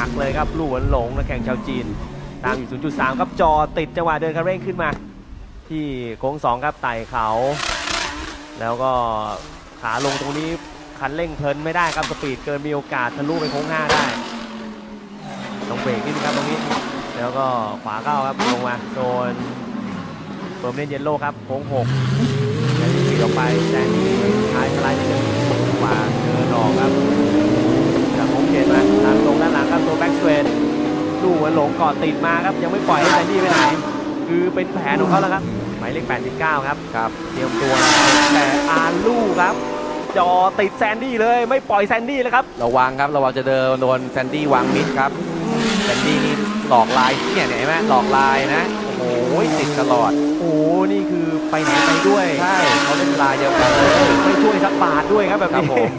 นักเลยครับลู่หวนหลงนักแข่งชาวจีน ตามอยู่ 0.3 ครับจอติดจังหวะเดินคันเร่งขึ้นมา ที่โค้ง2ครับไต่เขา แล้วก็ขาลงตรงนี้คันเร่งเพลินไม่ได้ครับสปีดเกินมีโอกาสทะลุไปโค้ง5ได้ต้องเบรกนิดนึงครับตรงนี้ แล้วก็ขวาเข้าครับลงมาโซนเฟิร์มเล่นเยลโลครับโค้ง6แล้วที่ออกไปแซนดี้ท้ายสไลด์นิดนึงขวาเดินออกครับ จากโค้งเจ็ดมาตามตรงด้านหลังครับตัวแบ็กสเวนดูเหมือนหลงเกาะติดมาครับ ยังไม่ปล่อยให้แซนดี้ไปไหน คือเป็นแผนของเขาแล้วครับหมายเลข 89 ครับครับเตรียมตัวแล้วแต่อาลูครับจอติดแซนดี้เลยไม่ปล่อยแซนดี้เลยครับระวังครับระวังจะเดินโดนแซนดี้วางมิดครับแซนดี้นี่หลอกลายเนี่ยเห็นไหมหลอกลายนะโอ้โหติดตลอดโอ้โหนี่คือไปไหนไปด้วยใช่เขาเล่นลายเดียวกันเลยไม่ช่วยสักบาทด้วยครับแบบครับนี้ผม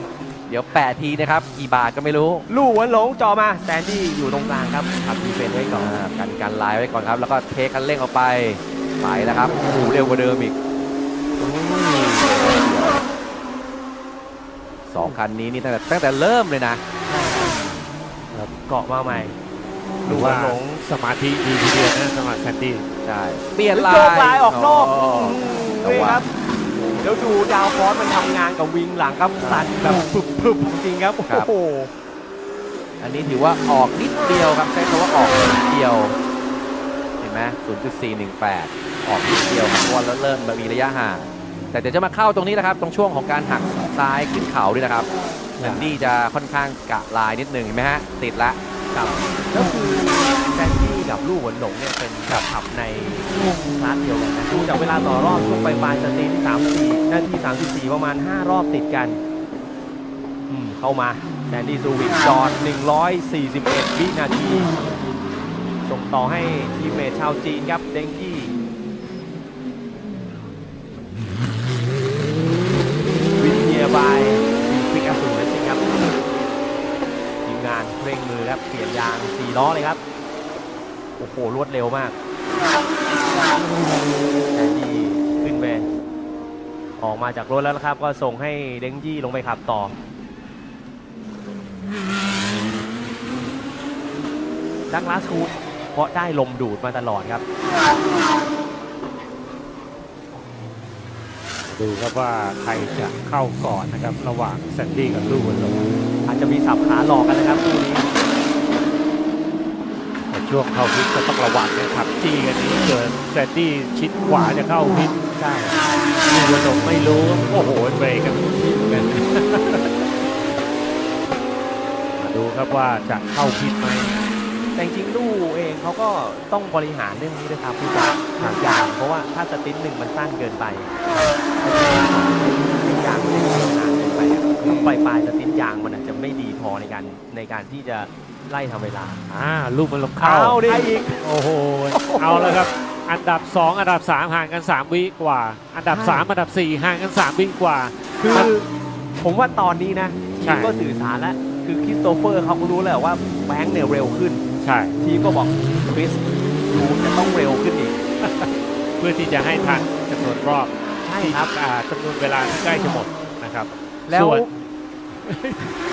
เดี๋ยวแปะทีนะครับ กี่บาทก็ไม่รู้ ลู่หวนหลงจอมาแซนดี้อยู่ตรงกลางครับขับดีเฟนไว้ก่อนอ่ากันกันลายไว้ก่อนครับ แล้วก็เทคันเร่งออกไปไปแล้วครับโอ้โหเร็วกว่าเดิมอีกสองคันนี้นี่ตั้งแต่ตั้งแต่เริ่มเลยนะ เกาะมาใหม่ หรือลู่หวว่านหลงสมาธิดีทีเดียวนะสำหรับแซนดี้ ใช่ เปลี่ยนโยลายกลายออกนอกอ๋อมระนี่วัครังบ เดี๋ยวดูดาวฟอสมันทำงานกับวิงหลังครับสั่นแบบพึบๆจริงๆครับครับ โอ้โห อันนี้ถือว่าออกนิดเดียวครับใช้คำว่าออกนิดเดียว เห็นไหม0.418 ออกนิดเดียวครับเพราะว่าเริ่มมีระยะห่าง แต่เดี๋ยวจะมาเข้าตรงนี้นะครับ ตรงช่วงของการหักซ้ายขึ้นเขาด้วยนะครับแซนดี้จะค่อนข้างกะลายนิดหนึ่งเห็นไหมฮะ ติดละครับก็คือแซนดี้กับลู่หวนหลงเนี่ยเป็นขับในคลาสเดียวกันนะดูจากเวลาต่อรอบช่วงปลายๆสตรีท34 นาที 34 ประมาณ 5 รอบติดกัน เข้ามาแซนดี้ซูวิกจอด 141 วินาที ส่งต่อให้ทีมเมทชาวจีนครับ เดงกี้วินเนียบายพิกาสูและสิครับทีมงานเร่งมือครับ เปลี่ยนยาง 4 ล้อเลยครับ โอ้โห รวดเร็วมากแอนดี้ ออกมาจากรถแล้วนะครับ ก็ส่งให้เด้งยี่ลงไปขับต่อ ดักลาสคูดเพราะได้ลมดูดมาตลอดครับ ดูครับว่าใครจะเข้าก่อนนะครับ ระหว่างแซนดี้กับลูกวันลงอาจจะมีสับขาหลอกกันนะครับคู่นี้แต่ช่วงเข้าพิษก็ต้องระวังนะครับจี้กันนี้เกินแซนดี้ชิดขวาจะเข้าพิษ ใช่ลูกวันลงไม่รู้ โอ้โหเบรกกันพิษเหมือนกันมาดูครับว่าจะเข้าพิษไหมแต่จริงๆลู่เองเขาก็ต้องบริหารเรื่องนี้ด้วยครับคือการหางยางเพราะว่าถ้าสติ๊นหนึ่งมันสั้นเกินไปยางมันไม่ทำงานเกินไปอะคือปลายปลายๆสติ๊นยางมันอาจจะไม่ดีพอในการในการที่จะไล่ทำเวลาอ่าลูกมันลงเข้าเอาดิอีกโอ้โหเอาแล้วครับ อันดับ 2 อันดับ 3 ห่างกัน 3 วิกว่า อันดับใช่3อันดับ 4 ห่างกัน 3 วิกว่า คือผมว่าตอนนี้นะใช่ทีมก็สื่อสารแล้ว คือคริสโตเฟอร์เขาก็รู้แล้วว่าแบงค์เนี่ยเร็วขึ้น ใช่ทีมก็บอกคริสดูจะต้องเร็วขึ้นอีก เพื่อที่จะให้ทันจำนวนรอบใช่ที่ครับอ่าจำนวนเวลาที่ใกล้จะหมดนะครับ แล้วส่วน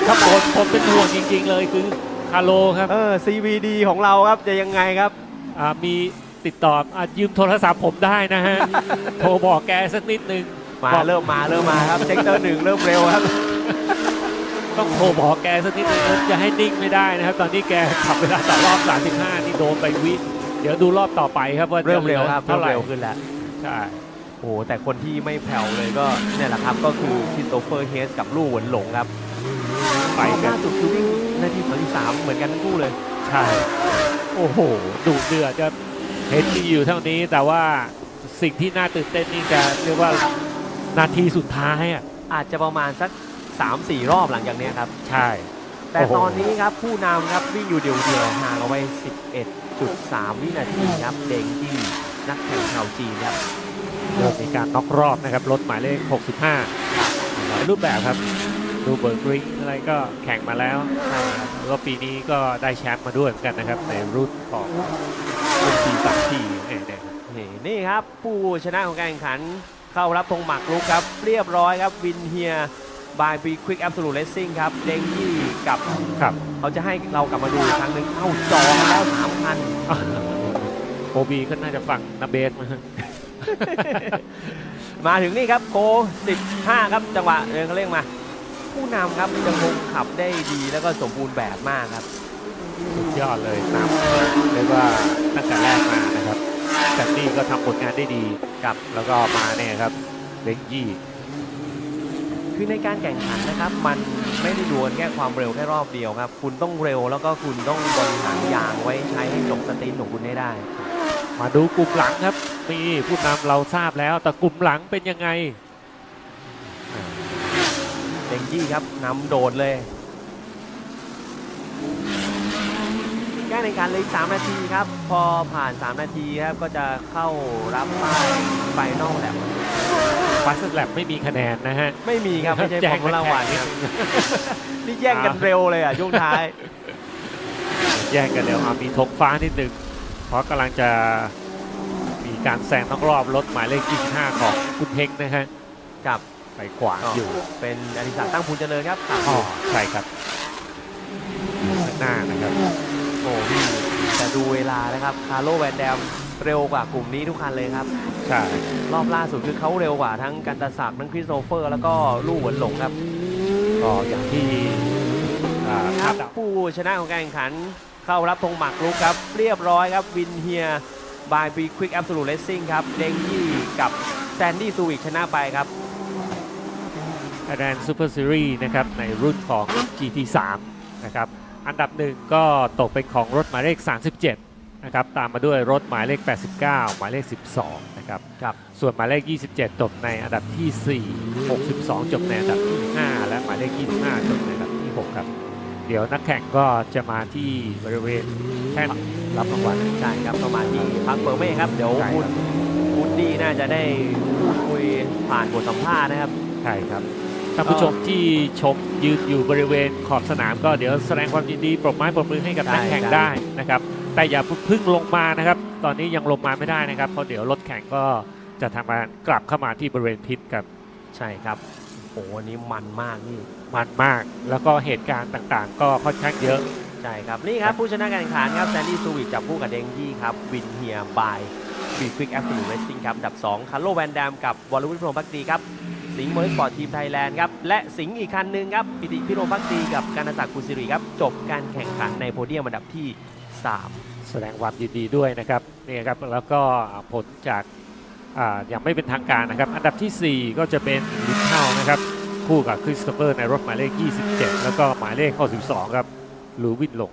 ถ้าผมผมเป็นห่วงจริง ๆ เลยคือคาโลครับเออ CVD ของเราครับจะยังไงครับอ่ามี ติดต่ออะยืมโทรศัพท์ผมได้นะฮะ โทรบอกแกสักนิดนึงมาบอกเริ่มมาเริ่มมาครับเซกเตอร์หนึ่งเริ่มเร็วครับ ต้องโทรบอกแกสักนิดนึงจะให้นิ่งไม่ได้นะครับ ตอนนี้แกขับเวลาต่อรอบ 35 นี่โดนไปวิเดี๋ยวดูรอบต่อไปครับว่าจะเริ่มเร็วครับเท่าเริ่มไหร่เร็วขึ้นแล้วใช่โอ้โหแต่คนที่ไม่แผ่วเลยก็เนี่ยแหละครับก็คือคริสโตเฟอร์เฮสกับลู่หวนหลงครับไปกัล่านสุดคือวิ่งนาที33เหมือนกันทั้งคู่เลย ใช่ โอ้โหดุเดือดจะ เห็นมีอยู่เท่านี้แต่ว่าสิ่งที่น่าตื่นเต้นนี่จะเรียกว่านาทีสุดท้ายอะอาจจะประมาณสัก 3-4 รอบหลังจากเนี้ยครับ ใช่ แต่โอ้โหตอนนี้ครับผู้นำครับวิ่งอยู่เดียวเดียวๆห่างเอาไว้ 11.3 วินาทีครับเดงจี้นักแข่งชาวจีนครับเริ่มมีการน็อกรอบนะครับรถหมายเลข 65 หลายรูปแบบครับ ดูเบิร์กริงอะไรก็แข่งมาแล้วใช่ครับแล้วก็ปีนี้ก็ได้แชมป์มาด้วยเหมือนกันนะครับ ในรุ่นของรุ่นทีสามทีเนี่ยเนี่ยครับนี่นี่ครับ ผู้ชนะของการแข่งขันเข้ารับธงหมักลุกครับ เรียบร้อยครับวินเฮียบายบีควิกแอบสูตรเลสซิ่งครับเดงยี่กับครับเขาจะให้เรากลับมาดูอีกครั้งหนึ่งเอ้าจองแล้วสามพันโอบีก็น่าจะฟังนาเบสมาฮะมาถึงนี่ครับโก15 ครับจังหวะเดินเขาเร่งมา ผู้นำครับยังคงขับได้ดีแล้วก็สมบูรณ์แบบมากครับสุดยอดเลยนำเรียกว่าตั้งแต่แรกมานะครับแต่นี่ก็ทำผลงานได้ดีครับแล้วก็มาเนี่ยครับเบงยี่คือในการแข่งขันนะครับ มันไม่ได้ดวลแค่ความเร็วแค่รอบเดียวครับ คุณต้องเร็วแล้วก็คุณต้องบริหารยางไว้ใช้ให้จบสตรีนของคุณให้ได้ มาดูกลุ่มหลังครับนี่ผู้นำเราทราบแล้วแต่กลุ่มหลังเป็นยังไงเด งยี่ครับนำโดดเลยแค่ในการเหลย3นาทีครับ พอผ่าน 3 นาทีครับก็จะเข้ารับป้ายไฟนอลแลบฟัสแลบไม่มีคะแนนนะฮะ ไม่มีครับ ไม่ใช่แจ้ของงรางวัลแข่ครับนิดนึงนี่แย่งกันเร็วเลยอะช่วงท้าย แย่งกันเดี๋ยวเอามีธงฟ้านิดนึงเพราะกำลังจะมีการแซงทั้งรอบรถหมายเลข25ของคุณเฮงนะฮะกับ ไปขวางอยู่เป็นอดิศักดิ์ตั้งพูนเจริญครับขับออ๋อยู่ใช่ครับอยู่ข้างหน้านะครับโอ้พี่แต่ดูเวลานะครับคาร์โลแวนแดมเร็วกว่ากลุ่มนี้ทุกคันเลยครับ ใช่ รอบล่าสุดคือเขาเร็วกว่าทั้งกันตะศักดิ์ทั้งคริสโตเฟอร์ แล้วก็ลู่หวนหลงครับก็อย่างที่อ่าคคารัดบเดาผู้ชนะของการแข่งขันเข้ารับธงหมักลุกครับ เรียบร้อยครับวินเฮียบายบีควิกแอบสูตรเลสซิ่งครับเดงยี่กับแซนดี้ซูวิกชนะไปครับ คะแนนซูเปอร์ซีรีส์นะครับในรุ่นของ GT3 นะครับอันดับหนึ่งก็ตกเป็นของรถหมายเลข 37นะครับตามมาด้วยรถหมายเลข 89 หมายเลข 12นะครับครับส่วนหมายเลข 27 จบในอันดับที่ 4 62 จบในอันดับที่ 5 และหมายเลข 25 จบในอันดับที่ 6 ครับ เดี๋ยวนักแข่งก็จะมาที่บริเวณแท่นรับรางวัลใช่ครับประมาณที่พักเฟอร์เม่ครับเดี๋ยวใช่คุณครับคุณดีน่าจะได้พูดคุยผ่านบทสัมภาษณ์นะครับใช่ครับ ท่านผู้ชมที่ชมยืนอยู่บริเวณขอบสนามก็เดี๋ยวแสดงความยินดีปรบไม้ปรบมือให้กับได้นักแข่งครับได้นะครับ แต่อย่าเพิ่งลงมานะครับ ตอนนี้ยังลงมาไม่ได้นะครับ เพราะเดี๋ยวรถแข่งก็จะทำการกลับเข้ามาที่บริเวณพิษกับ ใช่ครับโอ้โหวันนี้มันมากนี่มันมาก แล้วก็เหตุการณ์ต่างๆ ก็ค่อนข้างเยอะ ใช่ครับ นี่ครับผู้ชนะการแข่งขันครับแซนดี้ซูวิกจับคู่กับเดงยี่ครับ วินเฮียบายบีควิกแอฟฟิลเรสซิ่งครับอันดับ 2คาร์โลแวนดามกับวอลลุวิทพรหมพักดีครับ สิงห์มอเตอร์สปอร์ตทีมไทยแลนด์ครับ และสิงห์อีกคันหนึ่งครับ ปิติพิรมพักดีกับการศักดิ์กุลศิริครับ จบการแข่งขันในโพเดียมอันดับที่ 3 แสดงความยินดีด้วยนะครับนี่ครับ แล้วก็ผลจากอ่ายังไม่เป็นทางการนะครับ อันดับทีสี่4 ก็จะเป็นลินเทานะครับคู่กับคริสโตเฟอร์ในรถหมายเลข 27 แล้วก็หมายเลข 62 ครับลูวินหลง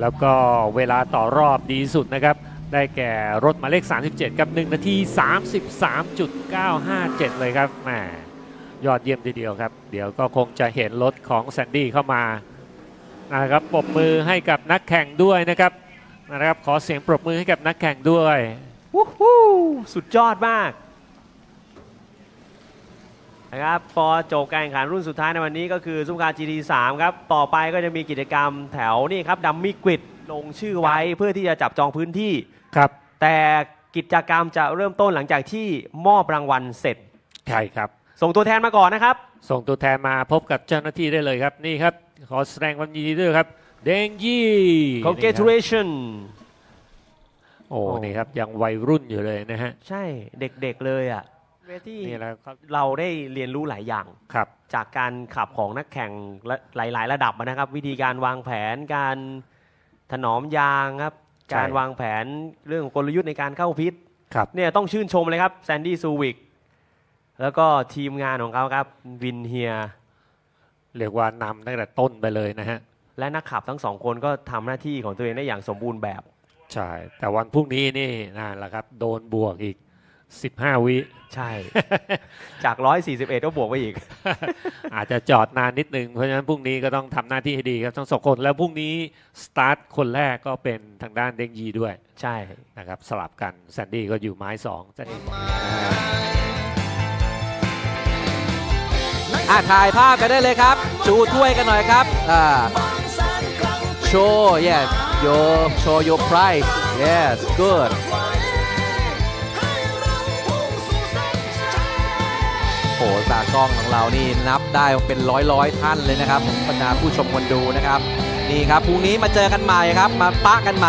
แล้วก็เวลาต่อรอบดีสุดนะครับ ได้แก่รถหมายเลข 37 กับ 1 นาที 33.957 เลยครับแหมยอดเยี่ยมทีเดียวครับ เดี๋ยวก็คงจะเห็นรถของแซนดี้เข้ามานะครับปรบมือให้กับนักแข่งด้วยนะครับนะครับ ขอเสียงปรบมือให้กับนักแข่งด้วยวู้ฮู้สุดยอดมาก นะครับพอจบการแข่งขันรุ่นสุดท้ายในวันนี้ก็คือซุปเปอร์คาร์ GT3 ครับ ต่อไปก็จะมีกิจกรรมแถวนี่ครับดัมมี่กวิดลงชื่อไว้เพื่อที่จะจับจองพื้นที่ ครับ แต่กิจกรรมจะเริ่มต้นหลังจากที่มอบรางวัลเสร็จ ใช่ครับ ส่งตัวแทนมาก่อนนะครับ ส่งตัวแทนมาพบกับเจ้าหน้าที่ได้เลยครับ นี่ครับ ขอแสดงความยินดีด้วยครับ เดงยี่ congratulation โอ้โอ้นี่ครับ ยังวัยรุ่นอยู่เลยนะฮะ ใช่เด็กๆเลยอะ เวทีนี่แหละครับ เราได้เรียนรู้หลายอย่าง ครับ จากการขับของนักแข่งละหลาย ๆ ระดับนะครับ วิธีการวางแผนการถนอมยางครับ ใช่ การวางแผนเรื่องกลยุทธ์ในการเข้าพิษครับ เนี่ยต้องชื่นชมเลยครับแซนดี้ซูวิกแล้วก็ทีมงานของเขาครับวินเฮียเรียกว่านำตั้งแต่ต้นไปเลยนะฮะ และนักขับทั้งสองคนก็ทำหน้าที่ของตัวเองได้อย่างสมบูรณ์แบบ ใช่ แต่วันพรุ่งนี้นี่นั่นแหละครับ โดนบวกอีก 15วิใช่ จาก141ก็บวกไปอีก อาจจะจอดนานนิดนึง เพราะฉะนั้นพรุ่งนี้ก็ต้องทำหน้าที่ให้ดีครับทั้งสองคน แล้วพรุ่งนี้สตาร์ทคนแรกก็เป็นทางด้านเด้งยีด้วย ใช่นะครับ สลับกันแซนดี้ก็อยู่ไม้สองแซนดี้อะถ่ายภาพกันได้เลยครับ ชูถ้วยกันหน่อยครับอ่าโชว์ yes your show your price yes good กล้องของเรานี่นับได้เป็นร้อยร้อยท่านเลยนะครับบรรดาผู้ชมคนดูนะครับนี่ครับพรุ่งนี้มาเจอกันใหม่ครับมาปะกันใหม่